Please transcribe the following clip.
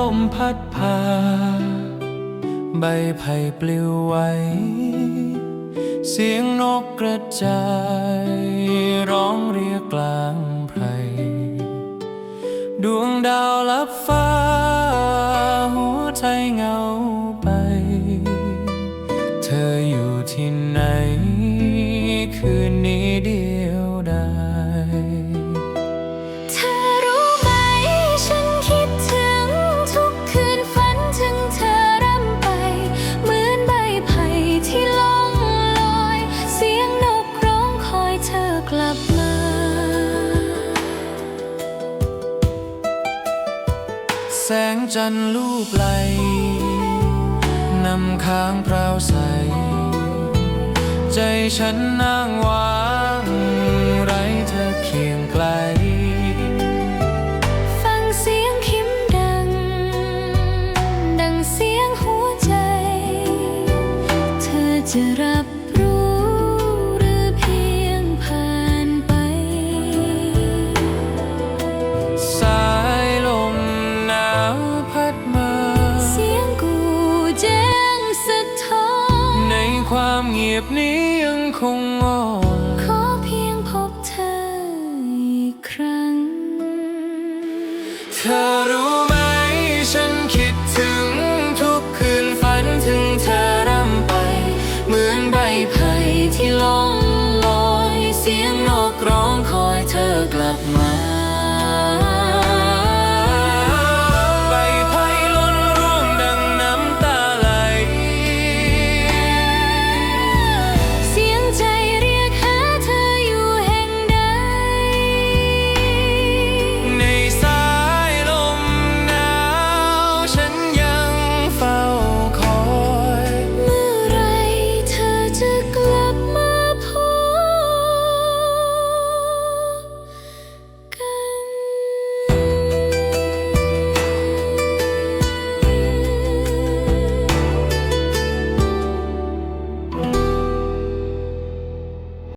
ลมพัดพา ใบไผ่ปลิวไหวเสียงนกกระจาย ร้องเรียกกลางไพรดวงดาวลับฟ้า หัวใจเงาไป เธออยู่ที่ไหน สงจันทร์ลูบไหลนำค้างพราวใส ใจฉันนั่งว่างไรเธอเคียงไกล ฟังเสียงคิมดัง ดังเสียงหัวใจ เธอจะรับ ความเงียบนี้ยังคงอ่อนขอเพียงพบเธออีกครั้ง เธอรู้ไหมฉันคิดถึงทุกคืนฝันถึงเธอร่ำไป เหมือนใบไผ่ที่ล่องลอย เสียงนกร้องคอยเธอกลับมา